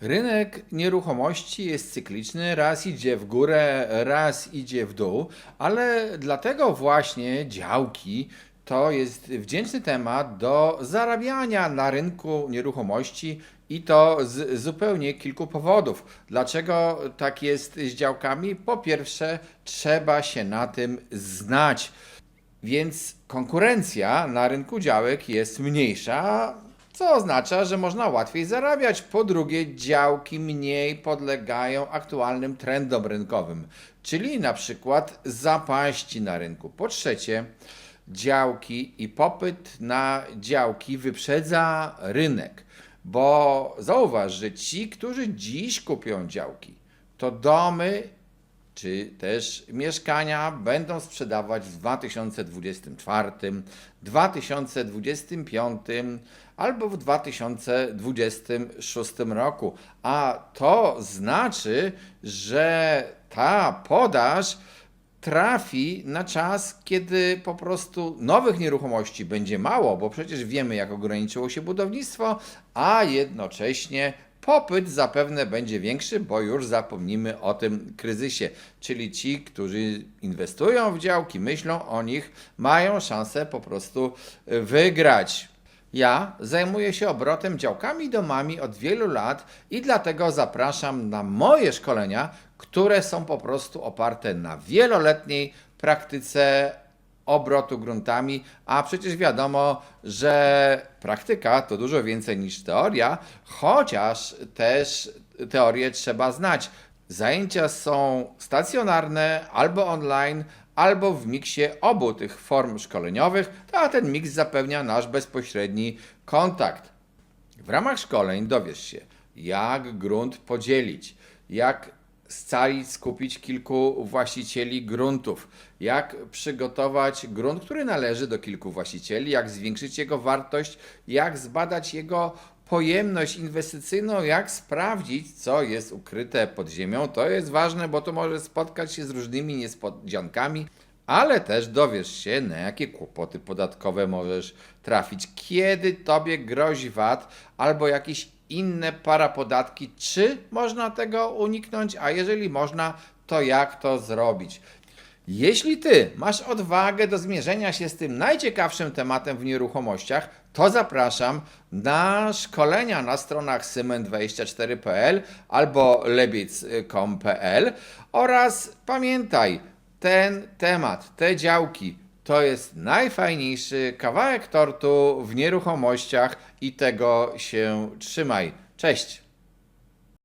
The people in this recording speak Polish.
Rynek nieruchomości jest cykliczny, raz idzie w górę, raz idzie w dół, ale dlatego właśnie działki to jest wdzięczny temat do zarabiania na rynku nieruchomości i to z zupełnie kilku powodów. Dlaczego tak jest z działkami? Po pierwsze, trzeba się na tym znać. Więc konkurencja na rynku działek jest mniejsza, co oznacza, że można łatwiej zarabiać. Po drugie, działki mniej podlegają aktualnym trendom rynkowym, czyli na przykład zapaści na rynku. Po trzecie, działki i popyt na działki wyprzedza rynek, bo zauważ, że ci, którzy dziś kupią działki, to domy czy też mieszkania będą sprzedawać w 2024, 2025 albo w 2026 roku. A to znaczy, że ta podaż trafi na czas, kiedy po prostu nowych nieruchomości będzie mało, bo przecież wiemy, jak ograniczyło się budownictwo, a jednocześnie popyt zapewne będzie większy, bo już zapomnimy o tym kryzysie. Czyli ci, którzy inwestują w działki, myślą o nich, mają szansę po prostu wygrać. Ja zajmuję się obrotem działkami i domami od wielu lat i dlatego zapraszam na moje szkolenia, które są po prostu oparte na wieloletniej praktyce obrotu gruntami, a przecież wiadomo, że praktyka to dużo więcej niż teoria, chociaż też teorię trzeba znać. Zajęcia są stacjonarne albo online, albo w miksie obu tych form szkoleniowych, a ten miks zapewnia nasz bezpośredni kontakt. W ramach szkoleń dowiesz się, jak grunt podzielić, jak scalić, skupić kilku właścicieli gruntów, jak przygotować grunt, który należy do kilku właścicieli, jak zwiększyć jego wartość, jak zbadać jego pojemność inwestycyjną, jak sprawdzić, co jest ukryte pod ziemią. To jest ważne, bo to może spotkać się z różnymi niespodziankami, ale też dowiesz się, na jakie kłopoty podatkowe możesz trafić, kiedy tobie grozi VAT albo jakieś inne parapodatki, czy można tego uniknąć, a jeżeli można, to jak to zrobić. Jeśli ty masz odwagę do zmierzenia się z tym najciekawszym tematem w nieruchomościach, to zapraszam na szkolenia na stronach symen24.pl albo lebic.com.pl oraz pamiętaj, ten temat, te działki to jest najfajniejszy kawałek tortu w nieruchomościach i tego się trzymaj. Cześć!